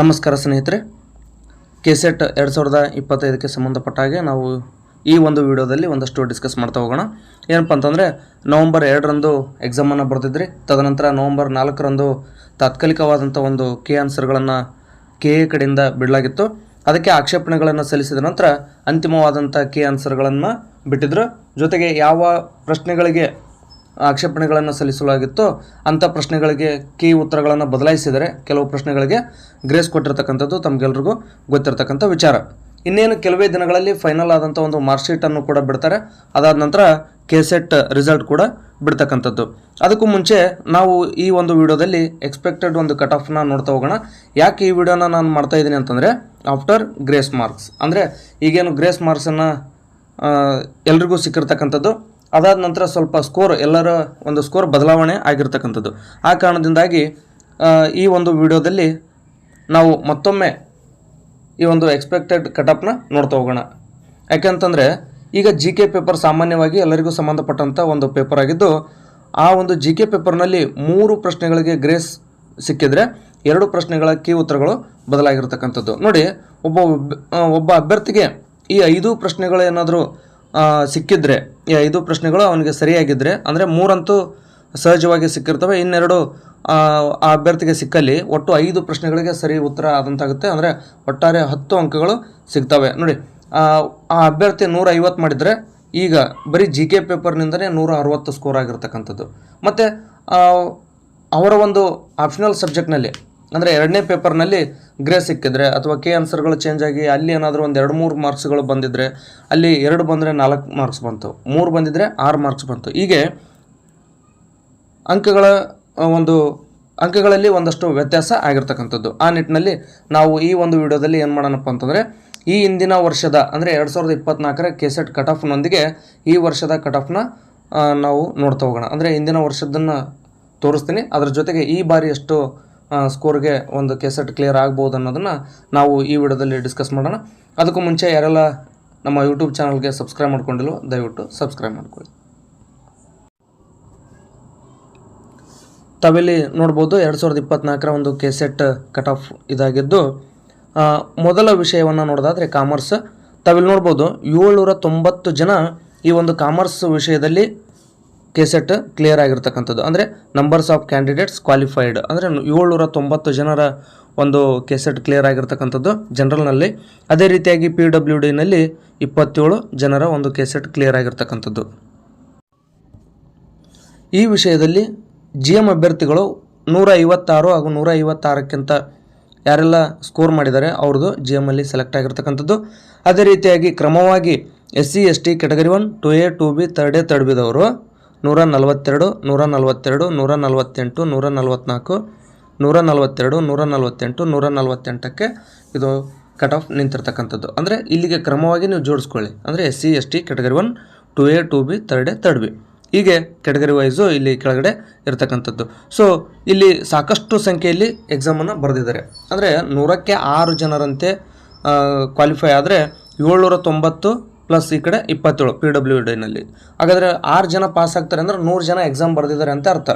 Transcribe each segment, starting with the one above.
ನಮಸ್ಕಾರ ಸ್ನೇಹಿತರೆ. ಕೆಸೆಟ್ ಎರಡು ಸಾವಿರದ ಇಪ್ಪತ್ತೈದಕ್ಕೆ ಸಂಬಂಧಪಟ್ಟ ಹಾಗೆ ನಾವು ಈ ಒಂದು ವಿಡಿಯೋದಲ್ಲಿ ಒಂದಷ್ಟು ಡಿಸ್ಕಸ್ ಮಾಡ್ತಾ ಹೋಗೋಣ. ಏನಪ್ಪ ಅಂತಂದರೆ, ನವಂಬರ್ ಎರಡರಂದು ಎಕ್ಸಾಮನ್ನು ಬರೆದಿದ್ರಿ. ತದನಂತರ ನವಂಬರ್ ನಾಲ್ಕರಂದು ತಾತ್ಕಾಲಿಕವಾದಂಥ ಒಂದು ಕೆ ಆನ್ಸರ್ಗಳನ್ನು ಕೆ ಎ ಕಡೆಯಿಂದ ಬಿಡಲಾಗಿತ್ತು. ಅದಕ್ಕೆ ಆಕ್ಷೇಪಣೆಗಳನ್ನು ಸಲ್ಲಿಸಿದ ನಂತರ ಅಂತಿಮವಾದಂಥ ಕೆ ಆನ್ಸರ್ಗಳನ್ನು ಬಿಟ್ಟಿದ್ರು. ಜೊತೆಗೆ ಯಾವ ಪ್ರಶ್ನೆಗಳಿಗೆ ಆಕ್ಷೇಪಣೆಗಳನ್ನು ಸಲ್ಲಿಸಲಾಗಿತ್ತು ಅಂಥ ಪ್ರಶ್ನೆಗಳಿಗೆ ಕೀ ಉತ್ತರಗಳನ್ನು ಬದಲಾಯಿಸಿದರೆ ಕೆಲವು ಪ್ರಶ್ನೆಗಳಿಗೆ ಗ್ರೇಸ್ ಕೊಟ್ಟಿರ್ತಕ್ಕಂಥದ್ದು ತಮಗೆಲ್ರಿಗೂ ಗೊತ್ತಿರತಕ್ಕಂಥ ವಿಚಾರ. ಇನ್ನೇನು ಕೆಲವೇ ದಿನಗಳಲ್ಲಿ ಫೈನಲ್ ಆದಂಥ ಒಂದು ಮಾರ್ಕ್ಶೀಟನ್ನು ಕೂಡ ಬಿಡ್ತಾರೆ. ಅದಾದ ನಂತರ ಕೆಸೆಟ್ ರಿಸಲ್ಟ್ ಕೂಡ ಬಿಡ್ತಕ್ಕಂಥದ್ದು. ಅದಕ್ಕೂ ಮುಂಚೆ ನಾವು ಈ ಒಂದು ವಿಡಿಯೋದಲ್ಲಿ ಎಕ್ಸ್ಪೆಕ್ಟೆಡ್ ಒಂದು ಕಟ್ ಆಫ್ನ ನೋಡ್ತಾ ಹೋಗೋಣ. ಯಾಕೆ ಈ ವಿಡಿಯೋನ ನಾನು ಮಾಡ್ತಾ ಇದ್ದೀನಿ ಅಂತಂದರೆ, ಆಫ್ಟರ್ ಗ್ರೇಸ್ ಮಾರ್ಕ್ಸ್. ಅಂದರೆ ಈಗೇನು ಗ್ರೇಸ್ ಮಾರ್ಕ್ಸನ್ನು ಎಲ್ರಿಗೂ ಸಿಕ್ಕಿರ್ತಕ್ಕಂಥದ್ದು ಅದಾದ ನಂತರ ಸ್ವಲ್ಪ ಸ್ಕೋರ್ ಎಲ್ಲರ ಒಂದು ಸ್ಕೋರ್ ಬದಲಾವಣೆ ಆಗಿರ್ತಕ್ಕಂಥದ್ದು. ಆ ಕಾರಣದಿಂದಾಗಿ ಈ ಒಂದು ವಿಡಿಯೋದಲ್ಲಿ ನಾವು ಮತ್ತೊಮ್ಮೆ ಈ ಒಂದು ಎಕ್ಸ್ಪೆಕ್ಟೆಡ್ ಕಟಪ್ನ ನೋಡ್ತಾ ಹೋಗೋಣ. ಯಾಕೆಂತಂದರೆ, ಈಗ ಜಿ ಕೆ ಪೇಪರ್ ಸಾಮಾನ್ಯವಾಗಿ ಎಲ್ಲರಿಗೂ ಸಂಬಂಧಪಟ್ಟಂಥ ಒಂದು ಪೇಪರ್ ಆಗಿದ್ದು, ಆ ಒಂದು ಜಿ ಕೆ ಪೇಪರ್ನಲ್ಲಿ ಮೂರು ಪ್ರಶ್ನೆಗಳಿಗೆ ಗ್ರೇಸ್ ಸಿಕ್ಕಿದರೆ, ಎರಡು ಪ್ರಶ್ನೆಗಳ ಕೀ ಉತ್ತರಗಳು ಬದಲಾಗಿರ್ತಕ್ಕಂಥದ್ದು. ನೋಡಿ, ಒಬ್ಬ ಒಬ್- ಒಬ್ಬ ಅಭ್ಯರ್ಥಿಗೆ ಈ ಐದು ಪ್ರಶ್ನೆಗಳು ಏನಾದರೂ ಸಿಕ್ಕಿದ್ರೆ ಐದು ಪ್ರಶ್ನೆಗಳು ಅವನಿಗೆ ಸರಿಯಾಗಿದ್ದರೆ ಅಂದರೆ ಮೂರಂತೂ ಸಹಜವಾಗಿ ಸಿಕ್ಕಿರ್ತವೆ, ಇನ್ನೆರಡು, ಆ ಅಭ್ಯರ್ಥಿಗೆ ಸಿಕ್ಕಲ್ಲಿ ಒಟ್ಟು ಐದು ಪ್ರಶ್ನೆಗಳಿಗೆ ಸರಿ ಉತ್ತರ ಆದಂತಾಗುತ್ತೆ, ಅಂದರೆ ಒಟ್ಟಾರೆ ಹತ್ತು ಅಂಕಗಳು ಸಿಗ್ತವೆ. ನೋಡಿ, ಆ ಅಭ್ಯರ್ಥಿ ನೂರ ಐವತ್ತು ಮಾಡಿದರೆ, ಈಗ ಬರೀ ಜಿ ಕೆ ಪೇಪರ್ನಿಂದನೇ ನೂರ ಅರವತ್ತು ಸ್ಕೋರ್ ಆಗಿರ್ತಕ್ಕಂಥದ್ದು. ಮತ್ತು ಅವರ ಒಂದು ಆಪ್ಷನಲ್ ಸಬ್ಜೆಕ್ಟ್ನಲ್ಲಿ ಅಂದರೆ ಎರಡನೇ ಪೇಪರ್ನಲ್ಲಿ ಗ್ರೇ ಸಿಕ್ಕಿದ್ರೆ ಅಥವಾ ಕೆ ಆನ್ಸರ್ಗಳು ಚೇಂಜ್ ಆಗಿ ಅಲ್ಲಿ ಏನಾದರೂ ಒಂದು ಎರಡು ಮೂರು ಮಾರ್ಕ್ಸ್ಗಳು ಬಂದಿದ್ದರೆ ಅಲ್ಲಿ ಎರಡು ಬಂದರೆ ನಾಲ್ಕು ಮಾರ್ಕ್ಸ್ ಬಂತು, ಮೂರು ಬಂದಿದ್ದರೆ ಆರು ಮಾರ್ಕ್ಸ್ ಬಂತು. ಹೀಗೆ ಅಂಕಗಳ ಒಂದು ಅಂಕಗಳಲ್ಲಿ ಒಂದಷ್ಟು ವ್ಯತ್ಯಾಸ ಆಗಿರ್ತಕ್ಕಂಥದ್ದು. ಆ ನಿಟ್ಟಿನಲ್ಲಿ ನಾವು ಈ ಒಂದು ವಿಡಿಯೋದಲ್ಲಿ ಏನು ಮಾಡೋಣಪ್ಪ ಅಂತಂದರೆ, ಈ ಹಿಂದಿನ ವರ್ಷದ, ಅಂದರೆ ಎರಡು ಸಾವಿರದ ಇಪ್ಪತ್ನಾಲ್ಕರ ಕೆಸೆಟ್ ಕಟ್ ಆಫ್ನೊಂದಿಗೆ ಈ ವರ್ಷದ ಕಟ್ ಆಫ್ನ ನಾವು ನೋಡ್ತಾ ಹೋಗೋಣ. ಅಂದರೆ ಹಿಂದಿನ ವರ್ಷದನ್ನು ತೋರಿಸ್ತೀನಿ. ಅದರ ಜೊತೆಗೆ ಈ ಬಾರಿ ಎಷ್ಟು ಸ್ಕೋರ್ಗೆ ಒಂದು ಕೆಸೆಟ್ ಕ್ಲಿಯರ್ ಆಗ್ಬೋದು ಅನ್ನೋದನ್ನು ನಾವು ಈ ವಿಡಿಯೋದಲ್ಲಿ ಡಿಸ್ಕಸ್ ಮಾಡೋಣ. ಅದಕ್ಕೂ ಮುಂಚೆ ಯಾರೆಲ್ಲ ನಮ್ಮ ಯೂಟ್ಯೂಬ್ ಚಾನಲ್ಗೆ ಸಬ್ಸ್ಕ್ರೈಬ್ ಮಾಡ್ಕೊಂಡಿಲ್ವೋ, ದಯವಿಟ್ಟು ಸಬ್ಸ್ಕ್ರೈಬ್ ಮಾಡ್ಕೊಳ್ಳಿ. ತಾವಿಲ್ಲಿ ನೋಡ್ಬೋದು ಎರಡು ಸಾವಿರದ ಇಪ್ಪತ್ನಾಲ್ಕರ ಒಂದು ಕೆಸೆಟ್ ಕಟ್ ಆಫ್ ಇದಾಗಿದ್ದು ಮೊದಲ ವಿಷಯವನ್ನು ನೋಡೋದಾದರೆ ಕಾಮರ್ಸ್ ತಾವಿಲ್ಲಿ ನೋಡ್ಬೋದು ಏಳ್ನೂರ ತೊಂಬತ್ತು ಜನ ಈ ಒಂದು ಕಾಮರ್ಸ್ ವಿಷಯದಲ್ಲಿ ಕೆಸೆಟ್ ಕ್ಲಿಯರ್ ಆಗಿರ್ತಕ್ಕಂಥದ್ದು. ಅಂದರೆ ನಂಬರ್ಸ್ ಆಫ್ ಕ್ಯಾಂಡಿಡೇಟ್ಸ್ ಕ್ವಾಲಿಫೈಡ್ ಅಂದರೆ ಏಳ್ನೂರ ತೊಂಬತ್ತು ಜನರ ಒಂದು ಕೆಸೆಟ್ ಕ್ಲಿಯರ್ ಆಗಿರ್ತಕ್ಕಂಥದ್ದು ಜನರಲ್ನಲ್ಲಿ ಅದೇ ರೀತಿಯಾಗಿ ಪಿ ಡಬ್ಲ್ಯೂ ಡಿನಲ್ಲಿ ಇಪ್ಪತ್ತೇಳು ಜನರ ಒಂದು ಕೆಸೆಟ್ ಕ್ಲಿಯರ್ ಆಗಿರ್ತಕ್ಕಂಥದ್ದು. ಈ ವಿಷಯದಲ್ಲಿ ಜಿ ಎಂ ಅಭ್ಯರ್ಥಿಗಳು ನೂರ ಐವತ್ತಾರು ಹಾಗೂ ನೂರ ಐವತ್ತಾರಕ್ಕಿಂತ ಯಾರೆಲ್ಲ ಸ್ಕೋರ್ ಮಾಡಿದ್ದಾರೆ ಅವ್ರದ್ದು ಜಿ ಎಮ್ಮಲ್ಲಿ ಸೆಲೆಕ್ಟ್ ಆಗಿರ್ತಕ್ಕಂಥದ್ದು. ಅದೇ ರೀತಿಯಾಗಿ ಕ್ರಮವಾಗಿ S C S T category one two A two B third A third ಬಿದವರು ನೂರ ನಲವತ್ತೆರಡು ನೂರ ನಲವತ್ತೆರಡು ನೂರ ನಲವತ್ತೆಂಟು ನೂರ ನಲವತ್ತ್ನಾಲ್ಕು ನೂರ ನಲವತ್ತೆರಡು ನೂರ ನಲವತ್ತೆಂಟು ನೂರ ನಲವತ್ತೆಂಟಕ್ಕೆ ಇದು ಕಟ್ ಆಫ್ ನಿಂತಿರ್ತಕ್ಕಂಥದ್ದು. ಅಂದರೆ ಇಲ್ಲಿಗೆ ಕ್ರಮವಾಗಿ ನೀವು ಜೋಡಿಸ್ಕೊಳ್ಳಿ. ಅಂದರೆ S C, S T category one two A two B third A third B ಹೀಗೆ ಕೆಟಗರಿ ವೈಸು ಇಲ್ಲಿ ಕೆಳಗಡೆ ಇರತಕ್ಕಂಥದ್ದು. ಸೊ ಇಲ್ಲಿ ಸಾಕಷ್ಟು ಸಂಖ್ಯೆಯಲ್ಲಿ ಎಕ್ಸಾಮನ್ನು ಬರೆದಿದ್ದಾರೆ. ಅಂದರೆ ನೂರಕ್ಕೆ ಆರು ಜನರಂತೆ ಕ್ವಾಲಿಫೈ ಆದರೆ ಏಳ್ನೂರ ತೊಂಬತ್ತು ಪ್ಲಸ್ ಈ ಕಡೆ ಇಪ್ಪತ್ತೇಳು ಪಿ ಡಬ್ಲ್ಯೂ ಡಿನಲ್ಲಿ ಹಾಗಾದರೆ ಆರು ಜನ ಪಾಸ್ ಆಗ್ತಾರೆ ಅಂದ್ರೆ ನೂರು ಜನ ಎಕ್ಸಾಮ್ ಬರೆದಿದ್ದಾರೆ ಅಂತ ಅರ್ಥ.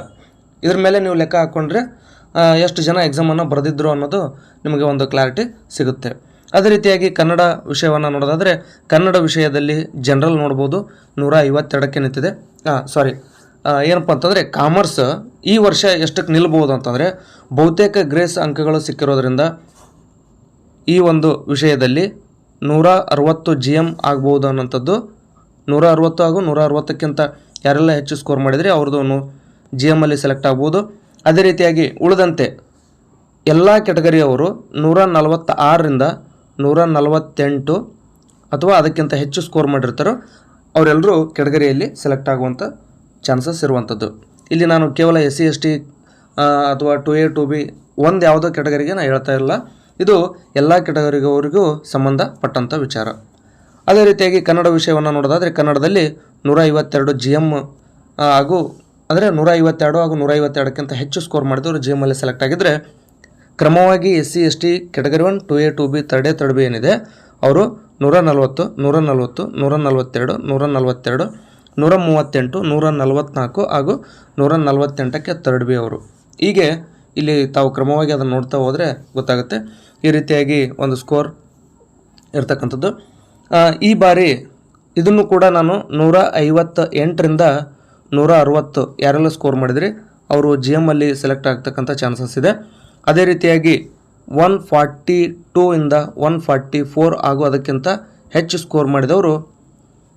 ಇದ್ರ ಮೇಲೆ ನೀವು ಲೆಕ್ಕ ಹಾಕ್ಕೊಂಡ್ರೆ ಎಷ್ಟು ಜನ ಎಕ್ಸಾಮನ್ನು ಬರೆದಿದ್ರು ಅನ್ನೋದು ನಿಮಗೆ ಒಂದು ಕ್ಲಾರಿಟಿ ಸಿಗುತ್ತೆ. ಅದೇ ರೀತಿಯಾಗಿ ಕನ್ನಡ ವಿಷಯವನ್ನು ನೋಡೋದಾದರೆ, ಕನ್ನಡ ವಿಷಯದಲ್ಲಿ ಜನರಲ್ ನೋಡ್ಬೋದು. ನೂರ ಐವತ್ತೆರಡಕ್ಕೆ ನಿಂತಿದೆ. ಹಾಂ ಸಾರಿ ಏನಪ್ಪ ಅಂತಂದರೆ ಕಾಮರ್ಸ್ ಈ ವರ್ಷ ಎಷ್ಟಕ್ಕೆ ನಿಲ್ಬೋದು ಅಂತಂದರೆ, ಬಹುತೇಕ ಗ್ರೇಸ್ ಅಂಕಗಳು ಸಿಕ್ಕಿರೋದ್ರಿಂದ ಈ ಒಂದು ವಿಷಯದಲ್ಲಿ ನೂರ ಅರವತ್ತು ಜಿ ಎಂ ಆಗ್ಬೋದು ಅನ್ನೋಂಥದ್ದು. ನೂರ ಅರವತ್ತು ಹಾಗೂ ನೂರ ಅರವತ್ತಕ್ಕಿಂತ ಯಾರೆಲ್ಲ ಹೆಚ್ಚು ಸ್ಕೋರ್ ಮಾಡಿದರೆ, ಅವ್ರದ್ದು ಜಿ ಎಮ್ಮಲ್ಲಿ ಸೆಲೆಕ್ಟ್ ಆಗ್ಬೋದು. ಅದೇ ರೀತಿಯಾಗಿ ಉಳಿದಂತೆ ಎಲ್ಲ ಕೆಟಗರಿಯವರು ನೂರ ನಲವತ್ತ ಆರರಿಂದ ನೂರ ನಲವತ್ತೆಂಟು ಅಥವಾ ಅದಕ್ಕಿಂತ ಹೆಚ್ಚು ಸ್ಕೋರ್ ಮಾಡಿರ್ತಾರೋ ಅವರೆಲ್ಲರೂ ಕೆಟಗರಿಯಲ್ಲಿ ಸೆಲೆಕ್ಟ್ ಆಗುವಂಥ ಚಾನ್ಸಸ್ ಇರುವಂಥದ್ದು. ಇಲ್ಲಿ ನಾನು ಕೇವಲ ಎಸ್ ಸಿ ಎಸ್ ಟಿ ಅಥವಾ ಟು ಎ ಟು ಬಿ ಒಂದು ಯಾವುದೋ ಕೆಟಗರಿಗೆ ನಾನು ಹೇಳ್ತಾ ಇಲ್ಲ ಇದು ಎಲ್ಲ ಕೆಟಗರಿಗವರಿಗೂ ಸಂಬಂಧಪಟ್ಟಂಥ ವಿಚಾರ. ಅದೇ ರೀತಿಯಾಗಿ ಕನ್ನಡ ವಿಷಯವನ್ನು ನೋಡೋದಾದರೆ ಕನ್ನಡದಲ್ಲಿ ನೂರ ಐವತ್ತೆರಡು ಜಿ ಎಂ ಹಾಗೂ ಅಂದರೆ ನೂರ ಐವತ್ತೆರಡು ಹಾಗೂ ನೂರ ಐವತ್ತೆರಡಕ್ಕಿಂತ ಹೆಚ್ಚು ಸ್ಕೋರ್ ಮಾಡಿದವರು ಜಿ ಎಮ್ಮಲ್ಲಿ ಸೆಲೆಕ್ಟ್ ಆಗಿದ್ದರೆ ಕ್ರಮವಾಗಿ S C, S T category one two A two B third A third B ಏನಿದೆ, ಅವರು ನೂರ ನಲವತ್ತು ನೂರ ನಲವತ್ತು ನೂರ ನಲವತ್ತೆರಡು ನೂರ ನಲವತ್ತೆರಡು ನೂರ ಮೂವತ್ತೆಂಟು ನೂರ ನಲವತ್ತ್ನಾಲ್ಕು ಹಾಗೂ ನೂರ ನಲವತ್ತೆಂಟಕ್ಕೆ ತರ್ಡ್ ಬಿ ಅವರು. ಹೀಗೆ ಇಲ್ಲಿ ತಾವು ಕ್ರಮವಾಗಿ ಅದನ್ನು ನೋಡ್ತಾ ಹೋದರೆ ಗೊತ್ತಾಗುತ್ತೆ. ಈ ರೀತಿಯಾಗಿ ಒಂದು ಸ್ಕೋರ್ ಇರ್ತಕ್ಕಂಥದ್ದು. ಈ ಬಾರಿ ಇದನ್ನು ಕೂಡ ನಾನು ನೂರ ಐವತ್ತ ಎಂಟರಿಂದ ನೂರ ಅರವತ್ತು ಯಾರೆಲ್ಲ ಸ್ಕೋರ್ ಮಾಡಿದ್ರಿ, ಅವರು ಜಿ ಎಮ್ಮಲ್ಲಿ ಸೆಲೆಕ್ಟ್ ಆಗ್ತಕ್ಕಂಥ ಚಾನ್ಸಸ್ ಇದೆ. ಅದೇ ರೀತಿಯಾಗಿ ಒನ್ ಫಾರ್ಟಿ ಟೂ ಇಂದ ಒನ್ ಫಾರ್ಟಿ ಫೋರ್ ಹಾಗೂ ಅದಕ್ಕಿಂತ ಹೆಚ್ಚು ಸ್ಕೋರ್ ಮಾಡಿದವರು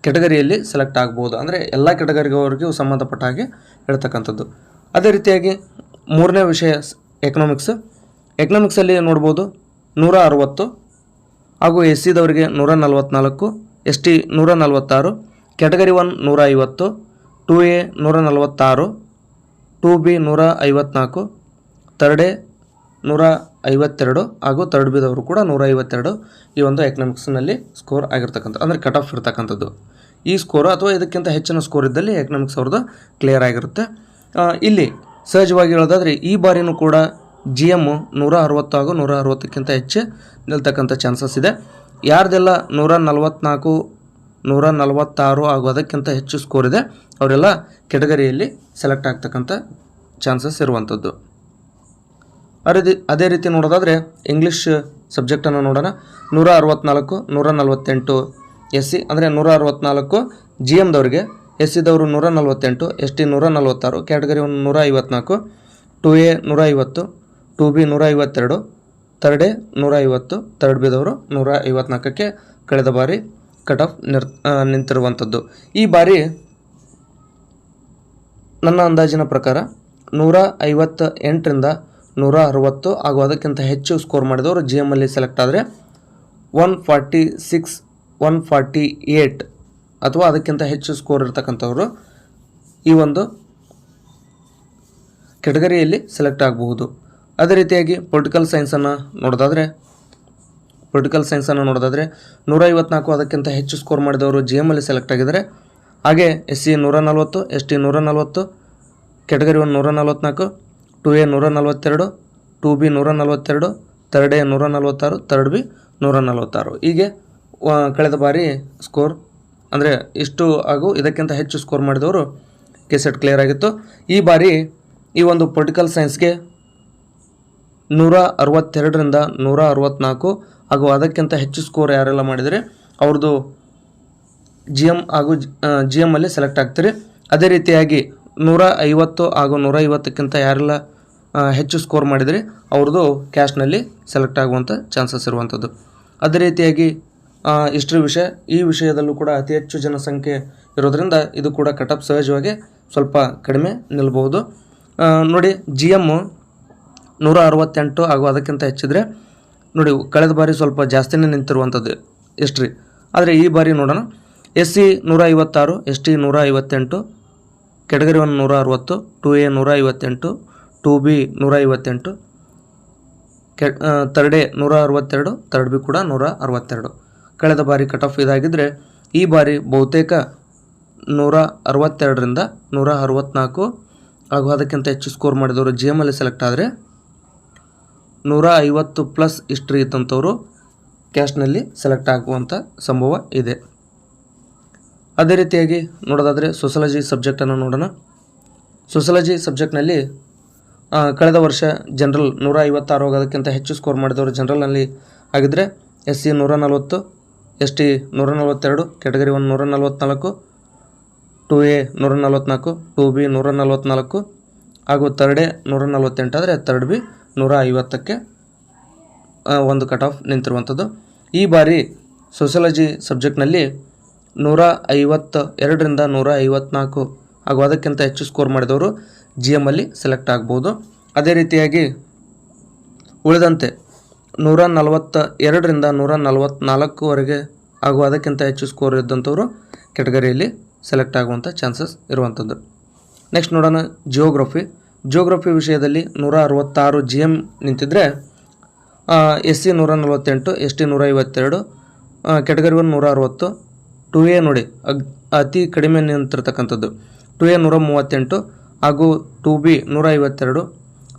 ಕೆಟಗರಿಯಲ್ಲಿ ಸೆಲೆಕ್ಟ್ ಆಗ್ಬೋದು. ಅಂದರೆ ಎಲ್ಲ ಕೆಟಗರಿವರೆಗೂ ಸಂಬಂಧಪಟ್ಟ ಹಾಗೆ ಹೇಳ್ತಕ್ಕಂಥದ್ದು ಅದೇ ರೀತಿಯಾಗಿ ಮೂರನೇ ವಿಷಯ ಎಕನಾಮಿಕ್ಸ್ ಎಕನಾಮಿಕ್ಸಲ್ಲಿ ನೋಡ್ಬೋದು ನೂರ ಅರವತ್ತು ಹಾಗೂ ಎಸ್ ಸಿದವರಿಗೆ ನೂರ ನಲವತ್ತ್ನಾಲ್ಕು ಎಸ್ ಟಿ ನೂರ ನಲವತ್ತಾರು ಕ್ಯಾಟಗರಿ ಒನ್ ನೂರ ಐವತ್ತು ಟು ಎ ನೂರ ನಲವತ್ತಾರು ಟು ಬಿ ನೂರ ಐವತ್ನಾಲ್ಕು ತರ್ಡ್ ಎ ನೂರ ಐವತ್ತೆರಡು ಹಾಗೂ ತರ್ಡ್ ಬಿದವರು ಕೂಡ ನೂರ ಐವತ್ತೆರಡು ಈ ಒಂದು ಎಕನಾಮಿಕ್ಸ್ನಲ್ಲಿ ಸ್ಕೋರ್ ಆಗಿರ್ತಕ್ಕಂಥ, ಅಂದರೆ ಕಟ್ ಆಫ್ ಇರ್ತಕ್ಕಂಥದ್ದು. ಈ ಸ್ಕೋರ್ ಅಥವಾ ಇದಕ್ಕಿಂತ ಹೆಚ್ಚಿನ ಸ್ಕೋರ್ ಇದ್ದಲ್ಲಿ ಎಕನಾಮಿಕ್ಸ್ ಅವ್ರದ್ದು ಕ್ಲಿಯರ್ ಆಗಿರುತ್ತೆ. ಇಲ್ಲಿ ಸಹಜವಾಗಿ ಹೇಳೋದಾದ್ರೆ ಈ ಬಾರಿಯೂ ಕೂಡ ಜಿ ಎಮ್ಮು ನೂರ ಅರವತ್ತು ಹಾಗೂ ನೂರ ಅರವತ್ತಕ್ಕಿಂತ ಹೆಚ್ಚು ನಿಲ್ತಕ್ಕಂಥ ಚಾನ್ಸಸ್ ಇದೆ. ಯಾರ್ದೆಲ್ಲ ನೂರ ನಲವತ್ತ್ನಾಲ್ಕು ನೂರ ನಲವತ್ತಾರು ಹಾಗೂ ಅದಕ್ಕಿಂತ ಹೆಚ್ಚು ಸ್ಕೋರ್ ಇದೆ, ಅವರೆಲ್ಲ ಕೆಟಗರಿಯಲ್ಲಿ ಸೆಲೆಕ್ಟ್ ಆಗ್ತಕ್ಕಂಥ ಚಾನ್ಸಸ್ ಇರುವಂಥದ್ದು. ಅದೇ ಅದೇ ರೀತಿ ನೋಡೋದಾದರೆ ಇಂಗ್ಲೀಷ್ ಸಬ್ಜೆಕ್ಟನ್ನು ನೋಡೋಣ. ನೂರ ಅರವತ್ತ್ನಾಲ್ಕು ನೂರ ನಲವತ್ತೆಂಟು ಎಸ್ ಸಿ ಅಂದರೆ ನೂರ ಅರವತ್ತ್ನಾಲ್ಕು ಜಿ ಎಮ್ದವ್ರಿಗೆ ಎಸ್ ಸಿದವರು ನೂರ ನಲವತ್ತೆಂಟು ಎಸ್ ಟಿ ನೂರ ನಲವತ್ತಾರು ಕ್ಯಾಟಗರಿ ಒಂದು ನೂರ ಐವತ್ನಾಲ್ಕು ಟು ಎ ನೂರ ಐವತ್ತು ಟು ಬಿ ನೂರ ಐವತ್ತೆರಡು ತರ್ಡ್ ಎ ನೂರ ಐವತ್ತು ತರ್ಡ್ ಬಿದವರು ನೂರ ಐವತ್ನಾಲ್ಕಕ್ಕೆ ಕಳೆದ ಬಾರಿ ಕಟ್ ಆಫ್ ನಿರ್ ನಿಂತಿರುವಂಥದ್ದು. ಈ ಬಾರಿ ನನ್ನ ಅಂದಾಜಿನ ಪ್ರಕಾರ ನೂರ ಐವತ್ತ ಎಂಟರಿಂದ ನೂರ ಅರವತ್ತು ಹಾಗೂ ಅದಕ್ಕಿಂತ ಹೆಚ್ಚು ಸ್ಕೋರ್ ಮಾಡಿದವರು ಜಿ ಎಮ್ಮಲ್ಲಿ ಸೆಲೆಕ್ಟ್ ಆದರೆ one forty six one forty eight ಅಥವಾ ಅದಕ್ಕಿಂತ ಹೆಚ್ಚು ಸ್ಕೋರ್ ಇರ್ತಕ್ಕಂಥವರು ಈ ಒಂದು ಕೆಟಗರಿಯಲ್ಲಿ ಸೆಲೆಕ್ಟ್ ಆಗಬಹುದು. ಅದೇ ರೀತಿಯಾಗಿ ಪೊಲಿಟಿಕಲ್ ಸೈನ್ಸನ್ನು ನೋಡೋದಾದರೆ ಪೊಲಿಟಿಕಲ್ ಸೈನ್ಸನ್ನು ನೋಡೋದಾದರೆ ನೂರ ಐವತ್ನಾಲ್ಕು ಅದಕ್ಕಿಂತ ಹೆಚ್ಚು ಸ್ಕೋರ್ ಮಾಡಿದವರು ಜಿ ಎಮ್ಮಲ್ಲಿ ಸೆಲೆಕ್ಟ್ ಆಗಿದ್ದಾರೆ. ಹಾಗೆ ಎಸ್ ಸಿ ನೂರ ನಲವತ್ತು ಎಸ್ ಟಿ ನೂರ ನಲವತ್ತು ಕೆಟಗರಿ ಒನ್ ನೂರ ನಲ್ವತ್ನಾಲ್ಕು ಟು ಎ ನೂರ ನಲ್ವತ್ತೆರಡು ಟು ಬಿ ನೂರ ನಲವತ್ತೆರಡು ತರ್ಡ್ ಎ ನೂರ ನಲವತ್ತಾರು ತರ್ಡ್ ಬಿ ನೂರ ನಲ್ವತ್ತಾರು ಹೀಗೆ ಕಳೆದ ಬಾರಿ ಸ್ಕೋರ್ ಅಂದರೆ ಇಷ್ಟು ಹಾಗೂ ಇದಕ್ಕಿಂತ ಹೆಚ್ಚು ಸ್ಕೋರ್ ಮಾಡಿದವರು ಕೆಸೆಟ್ ಕ್ಲಿಯರ್ ಆಗಿತ್ತು. ಈ ಬಾರಿ ಈ ಒಂದು ಪೊಲಿಟಿಕಲ್ ಸೈನ್ಸ್ಗೆ ನೂರ ಅರವತ್ತೆರಡರಿಂದ ನೂರ ಅರವತ್ತ್ನಾಲ್ಕು ಹಾಗೂ ಅದಕ್ಕಿಂತ ಹೆಚ್ಚು ಸ್ಕೋರ್ ಯಾರೆಲ್ಲ ಮಾಡಿದರೆ ಅವ್ರದ್ದು ಜಿ ಎಂ ಹಾಗೂ ಜಿ ಎಮ್ಮಲ್ಲಿ ಸೆಲೆಕ್ಟ್ ಆಗ್ತೀರಿ. ಅದೇ ರೀತಿಯಾಗಿ ನೂರ ಐವತ್ತು ಹಾಗೂ ನೂರ ಐವತ್ತಕ್ಕಿಂತ ಯಾರೆಲ್ಲ ಹೆಚ್ಚು ಸ್ಕೋರ್ ಮಾಡಿದರೆ ಅವ್ರದ್ದು ಕ್ಯಾಶ್ನಲ್ಲಿ ಸೆಲೆಕ್ಟ್ ಆಗುವಂಥ ಚಾನ್ಸಸ್ ಇರುವಂಥದ್ದು ಅದೇ ರೀತಿಯಾಗಿ ಹಿಸ್ಟ್ರಿ ವಿಷಯ, ಈ ವಿಷಯದಲ್ಲೂ ಕೂಡ ಅತಿ ಹೆಚ್ಚು ಜನಸಂಖ್ಯೆ ಇರೋದರಿಂದ ಇದು ಕೂಡ ಕಟಪ್ ಸಹಜವಾಗಿ ಸ್ವಲ್ಪ ಕಡಿಮೆ ನಿಲ್ಬಹುದು. ನೋಡಿ ಜಿ ಎಮ್ಮು ನೂರ ಅರವತ್ತೆಂಟು ಹಾಗೂ ಅದಕ್ಕಿಂತ ಹೆಚ್ಚಿದ್ರೆ, ನೋಡಿ, ಕಳೆದ ಬಾರಿ ಸ್ವಲ್ಪ ಜಾಸ್ತಿನೇ ನಿಂತಿರುವಂಥದ್ದು ಹಿಸ್ಟ್ರಿ ಆದರೆ ಈ ಬಾರಿ ನೋಡೋಣ. ಎಸ್ ಸಿ ನೂರ ಐವತ್ತಾರು ಎಸ್ ಟಿ ನೂರ ಐವತ್ತೆಂಟು ಕೆಟಗರಿ ಒನ್ ನೂರ ಅರವತ್ತು ಟು ಎ ನೂರ ಐವತ್ತೆಂಟು ಟು ಬಿ ನೂರ ಐವತ್ತೆಂಟು ಕೆ ತರ್ಡ್ ಎ ನೂರ ಅರವತ್ತೆರಡು ತರ್ಡ್ ಬಿ ಕೂಡ ನೂರ ಅರವತ್ತೆರಡು ಕಳೆದ ಬಾರಿ ಕಟ್ ಆಫ್ ಇದಾಗಿದ್ದರೆ ಈ ಬಾರಿ ಬಹುತೇಕ ನೂರ ಅರವತ್ತೆರಡರಿಂದ ನೂರ ಅರವತ್ತ್ನಾಲ್ಕು ಹಾಗೂ ಅದಕ್ಕಿಂತ ಹೆಚ್ಚು ಸ್ಕೋರ್ ಮಾಡಿದವರು ಜಿ ಎಮ್ಮಲ್ಲಿ ಸೆಲೆಕ್ಟ್ ಆದರೆ ನೂರ ಐವತ್ತು ಪ್ಲಸ್ ಹಿಸ್ಟ್ರಿ ಇತ್ತಂಥವರು ಕ್ಯಾಶ್ನಲ್ಲಿ ಸೆಲೆಕ್ಟ್ ಆಗುವಂಥ ಸಂಭವ ಇದೆ. ಅದೇ ರೀತಿಯಾಗಿ ನೋಡೋದಾದರೆ ಸೊಸಲಜಿ ಸಬ್ಜೆಕ್ಟನ್ನು ನೋಡೋಣ. ಸೋಸಲಜಿ ಸಬ್ಜೆಕ್ಟ್ನಲ್ಲಿ ಕಳೆದ ವರ್ಷ ಜನರಲ್ ನೂರ ಐವತ್ತಾರು ಹೋಗೋದಕ್ಕಿಂತ ಹೆಚ್ಚು ಸ್ಕೋರ್ ಮಾಡಿದವರು ಜನರಲ್ನಲ್ಲಿ ಆಗಿದ್ದರೆ ಎಸ್ ಸಿ ನೂರ ನಲವತ್ತು ಎಸ್ ಟಿ ನೂರ ನಲವತ್ತೆರಡು ಕೆಟಗರಿ ಒನ್ ನೂರ ನಲವತ್ತ್ನಾಲ್ಕು ಟು ಎ ನೂರ ನಲವತ್ತ್ನಾಲ್ಕು ಟು ಬಿ ನೂರ ನಲವತ್ತ್ನಾಲ್ಕು ಹಾಗೂ ತರ್ಡ್ ಎ ನೂರ ನಲವತ್ತೆಂಟಾದರೆ ತರ್ಡ್ ಬಿ ನೂರ ಐವತ್ತಕ್ಕೆ ಒಂದು ಕಟ್ ಆಫ್ ನಿಂತಿರುವಂಥದ್ದು. ಈ ಬಾರಿ ಸೋಷಿಯಾಲಜಿ ಸಬ್ಜೆಕ್ಟ್ನಲ್ಲಿ ನೂರ ಐವತ್ತ ಎರಡರಿಂದ ನೂರ ಐವತ್ನಾಲ್ಕು ಹಾಗೂ ಅದಕ್ಕಿಂತ ಹೆಚ್ಚು ಸ್ಕೋರ್ ಮಾಡಿದವರು ಜಿ ಎಮ್ಮಲ್ಲಿ ಸೆಲೆಕ್ಟ್ ಆಗ್ಬೋದು. ಅದೇ ರೀತಿಯಾಗಿ ಉಳಿದಂತೆ ನೂರ ನಲವತ್ತ ಎರಡರಿಂದ ನೂರ ನಲವತ್ತ್ನಾಲ್ಕುವರೆಗೆ ಹಾಗೂ ಅದಕ್ಕಿಂತ ಹೆಚ್ಚು ಸ್ಕೋರ್ ಇದ್ದಂಥವರು ಕೆಟಗರಿಯಲ್ಲಿ ಸೆಲೆಕ್ಟ್ ಆಗುವಂಥ ಚಾನ್ಸಸ್ ಇರುವಂಥದ್ದು. ನೆಕ್ಸ್ಟ್ ನೋಡೋಣ ಜಿಯೋಗ್ರಫಿ ಜಿಯೋಗ್ರಫಿ ವಿಷಯದಲ್ಲಿ ನೂರ ಅರವತ್ತಾರು ಜಿ ಎಂ ನಿಂತಿದ್ದರೆ ಎಸ್ ಸಿ ನೂರ ನಲವತ್ತೆಂಟು ಎಸ್ ಟಿ ನೂರ ಐವತ್ತೆರಡು ಕೆಟಗರಿ ಒನ್ ನೂರ ಅರವತ್ತು, ಟು ಎ ನೋಡಿ ಅತಿ ಕಡಿಮೆ ನಿಂತಿರ್ತಕ್ಕಂಥದ್ದು. ಟು ಎ ನೂರ ಮೂವತ್ತೆಂಟು, ಹಾಗೂ ಟು ಬಿ ನೂರ ಐವತ್ತೆರಡು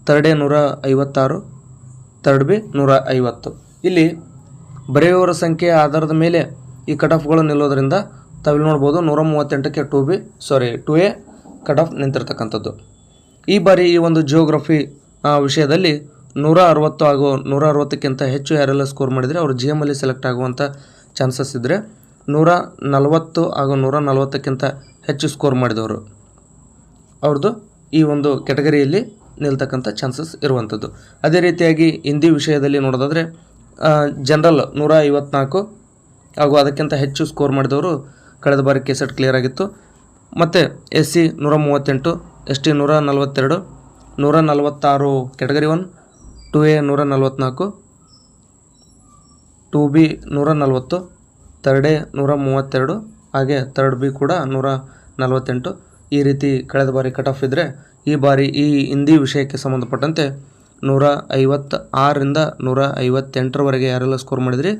ತರ್ಡ್ ಎ ನೂರ ಐವತ್ತಾರು ತರ್ಡ್ ಬಿ ನೂರ ಐವತ್ತು. ಇಲ್ಲಿ ಬರೆಯುವವರ ಸಂಖ್ಯೆಯ ಆಧಾರದ ಮೇಲೆ ಈ ಕಟ್ ಆಫ್ಗಳು ನಿಲ್ಲೋದ್ರಿಂದ ತಾವಿಲ್ಲಿ ನೋಡ್ಬೋದು ನೂರ ಮೂವತ್ತೆಂಟಕ್ಕೆ two B, sorry, two A cut off ನಿಂತಿರ್ತಕ್ಕಂಥದ್ದು. ಈ ಬಾರಿ ಈ ಒಂದು ಜಿಯೋಗ್ರಫಿ ವಿಷಯದಲ್ಲಿ ನೂರ ಅರವತ್ತು ಹಾಗೂ ನೂರ ಅರವತ್ತಕ್ಕಿಂತ ಹೆಚ್ಚು ಯಾರೆಲ್ಲ ಸ್ಕೋರ್ ಮಾಡಿದರೆ ಅವರು ಜಿ ಅಲ್ಲಿ ಸೆಲೆಕ್ಟ್ ಆಗುವಂಥ ಚಾನ್ಸಸ್ ಇದ್ದರೆ ನೂರ ನಲವತ್ತು ಹಾಗೂ ನೂರ ನಲವತ್ತಕ್ಕಿಂತ ಹೆಚ್ಚು ಸ್ಕೋರ್ ಮಾಡಿದವರು. ಅವ್ರದ್ದು ಈ ಒಂದು ಕೆಟಗರಿಯಲ್ಲಿ ನಿಲ್ತಕ್ಕಂಥ ಚಾನ್ಸಸ್ ಇರುವಂಥದ್ದು ಅದೇ ರೀತಿಯಾಗಿ ಹಿಂದಿ ವಿಷಯದಲ್ಲಿ ನೋಡೋದಾದರೆ ಜನರಲ್ ನೂರ ಐವತ್ನಾಲ್ಕು ಹಾಗೂ ಅದಕ್ಕಿಂತ ಹೆಚ್ಚು ಸ್ಕೋರ್ ಮಾಡಿದವರು ಕಳೆದ ಬಾರಿ ಕೆಸೆಟ್ ಕ್ಲಿಯರ್ ಆಗಿತ್ತು. ಮತ್ತು ಎಸ್ ಸಿ ನೂರ ಮೂವತ್ತೆಂಟು ಎಸ್ ಟಿ ನೂರ ನಲವತ್ತೆರಡು, ನೂರ ನಲವತ್ತಾರು ಕೆಟಗರಿ ಒನ್, ಟು ಎ ನೂರ ನಲವತ್ತ್ನಾಲ್ಕು ಟು ಬಿ ನೂರ ನಲವತ್ತು ತರ್ಡ್ ಎ ನೂರ ಮೂವತ್ತೆರಡು, ಹಾಗೆ ತರ್ಡ್ ಬಿ ಕೂಡ ನೂರ ನಲವತ್ತೆಂಟು. ಈ ರೀತಿ ಕಳೆದ ಬಾರಿ ಕಟ್ ಆಫ್ ಇದ್ದರೆ ಈ ಬಾರಿ ಈ ಹಿಂದಿ ವಿಷಯಕ್ಕೆ ಸಂಬಂಧಪಟ್ಟಂತೆ ನೂರ ಐವತ್ತ ಆರರಿಂದ ನೂರ ಐವತ್ತೆಂಟರವರೆಗೆ ಯಾರೆಲ್ಲ ಸ್ಕೋರ್ ಮಾಡಿದ್ರಿ?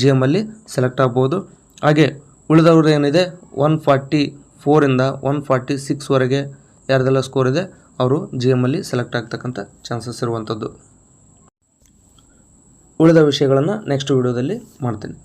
ಜಿ ಎಮ್ಮಲ್ಲಿ ಸೆಲೆಕ್ಟ್ ಆಗ್ಬೋದು. ಹಾಗೆ ಉಳಿದವರು ಏನಿದೆ? ಒನ್ ಫಾರ್ಟಿ ಫೋರಿಂದ ಒನ್ ಫಾರ್ಟಿ ಸಿಕ್ಸ್ವರೆಗೆ ಯಾರ್ದೆಲ್ಲ ಸ್ಕೋರ್ ಇದೆ, ಅವರು ಜಿ ಎಮ್ಮಲ್ಲಿ ಸೆಲೆಕ್ಟ್ ಆಗ್ತಕ್ಕಂಥ ಚಾನ್ಸಸ್ ಇರುವಂಥದ್ದು. ಉಳಿದ ವಿಷಯಗಳನ್ನು ನೆಕ್ಸ್ಟ್ ವಿಡಿಯೋದಲ್ಲಿ ಮಾಡ್ತೀನಿ.